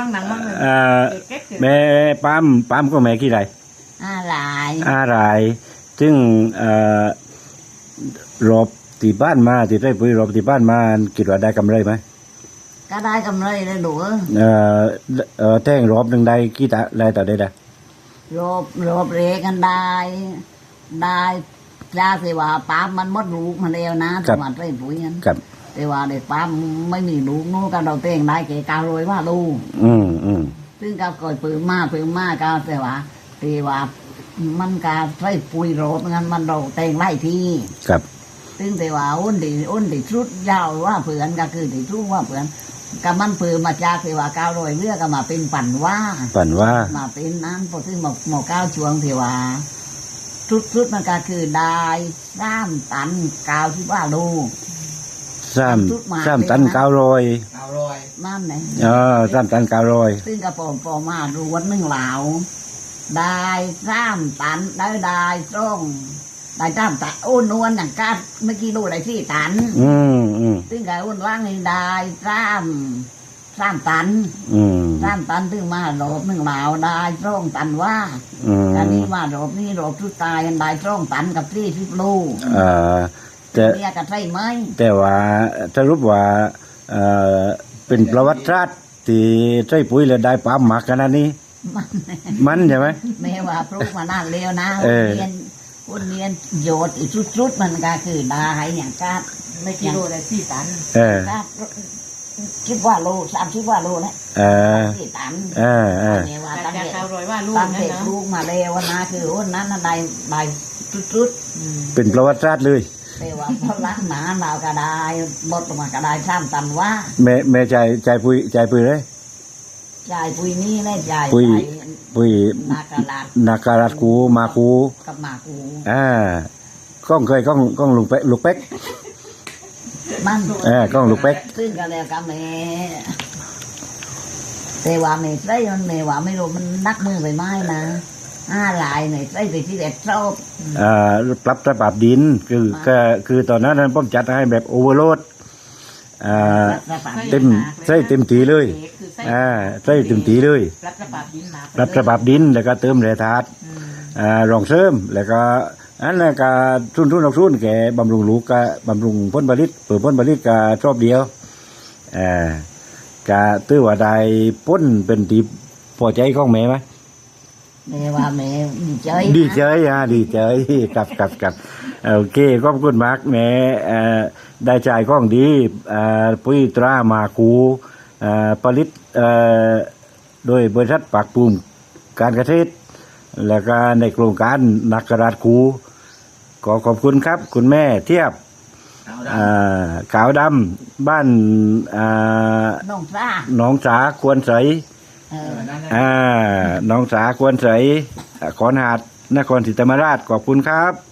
บ้างหนังบ้างเลยเอ่อเก็บเก็บแม่ปั๊มปั๊มก็แม่กี่ไรอะไรอะไรซึ่งเอ่อรอบที่บ้านมาที่ได้ปุยรอบที่บ้านมาคิดว่าได้กำไรไหมก็ได้กำไรเลยดูเอ่อเอ่อแท่งรอบหนึ่งได้กี่ตะได้ต่อได้ได้รบรบเรกันได้ ได้จ้าสิว่าป้ามันหมดลูกมาแล้วนะสมัยไรปุ๋ยนั้นกับ แต่ว่าเด็กป้าไม่มีลูกนู้นก็เราเต้งได้เกกาวรวยว่าลูกอืมอืมซึ่งก็ก่อยปืนมาปืนมาก็แต่ว่าแต่ว่ามันก็ใส่ปุ๋ยโรบงั้นมันเราเต้งไล่ที่กับซึ่งแต่ว่าอ้นดีอ้นดีชุดยาวว่าเผือนก็คือดีชุดว่าเผือนก็มันปืนมาจากแต่ว่าก้าวรอยเลือกก็มาเป็นปั่นว่าฝันว่า มาเป็นนั้นพอถึงหมอหมอก้าวช่วงที่ว่าชุดชุดมันก็คือได้สามตันกาวที่ว่าลูก สามชุดหมากสามตันเลยนะเก้าร้อยเอารอยนั่นไงเออสามตันเก้าร้อยซึ่งกระปอมปอมาดูวันหนึ่งเหลาได้สามตันได้ได้ตรงได้สามตันโอ้นวลอย่างกาดเมื่อกี้ดูได้สี่ตัน อืมอืมซึ่งไก่อ้นว่างนี่ได้สามสามตันอืมสามตันถึงมาโรบหนึ่งเหลาได้ตรงตันว่าอืมอันนี้มาโรบนี่โรบทุกตายกันได้ตรงตันกับที่สิบลูกเอ่อ แต่เนี่ยก็ใช่ไหมแต่ว่าสรุปว่าเอ่อเป็นประวัติศาสตร์ที่ใช้ปุ๋ยแล้วได้ปั๊มหมักขนาดนี้ มันมันใช่ไหม ไม่ว่าปลูกมานานแล้วนะเออ เรียนอ้นเรียนโยชน์อีกชุดๆมันก็คือได้อย่างกาดไม่กิโลได้สี่ตันเออ กาดคิดว่าโลสามคิดว่าโลนะเออ สี่ตันเออเออเนี่ยว่าแต่ตั้งจะแต่เอารอยว่าลูกตั้งนั่นแต่เนาะปลูกมาแล้วนะคืออ้นนั้นน่ะได้ได้ชุดๆอืมเป็นประวัติศาสตร์เลย แต่ว่าพอรักหนาเราก็ได้บดมากระได้สามตันว่าแม่แม่ใจใจปุ๋ยใจปุ๋ยเลยจ่ายปุยนี่และจ่ายปุยไปปุ๋ยนากระลาดนาการัดกูมากูกับหมากูอ่าก้องเคยก้องก้องลุงเป๊กลูกเป๊กมันเออกล้องลูกเป๊กซึ่งก็แล้วกับแม่แต่ว่าแม่ใส่มันแม่ว่าไม่รู้มันนักมือไปไม้นะ ห้าลายเนี่ยใส่ไปที่เด็ดชอบอ่าปรับระดับดินคือก็คือตอนนั้นผมจัดให้แบบโอเวอร์โหลดอ่าเต็มใส่เต็มทีเลยคือใส่อ่าใส่เต็มทีเลย รัฐบาลดินหนาไปปรับระดับดินแล้วก็เติมแร่ธาตุอืมอ่ารองเสริมแล้วก็อันนั้นก็ทุนทุนออกทุนแก่บำรุงลูกก็บำรุงพ้นผลิตเปิดพ้นผลิตก็ชอบเดียวอ่าก็ตื้อว่าได้พ้นเป็นตีพอใจของแม่ไหม แม่ว่าแม่ดีใจนะดีใจอะดีใจกับกับกับโอเคขอบคุณมากแม่เอ่อได้ใจายของดีเอ่อปุ๋ยตรามาคูเอ่อผลิตเอ่อโดยบริษัทปากปูมการเกษตรแล้วก็ในโครงการนักกระดาษคูขอขอบคุณครับ คุณแม่เทียบอ่าขาวดำบ้านอ่าน้องซ่าหนองสาควรใส เออ อ่าห น้องสาควรใสขอนหาดนครศรีธรรมราชขอบคุณครับ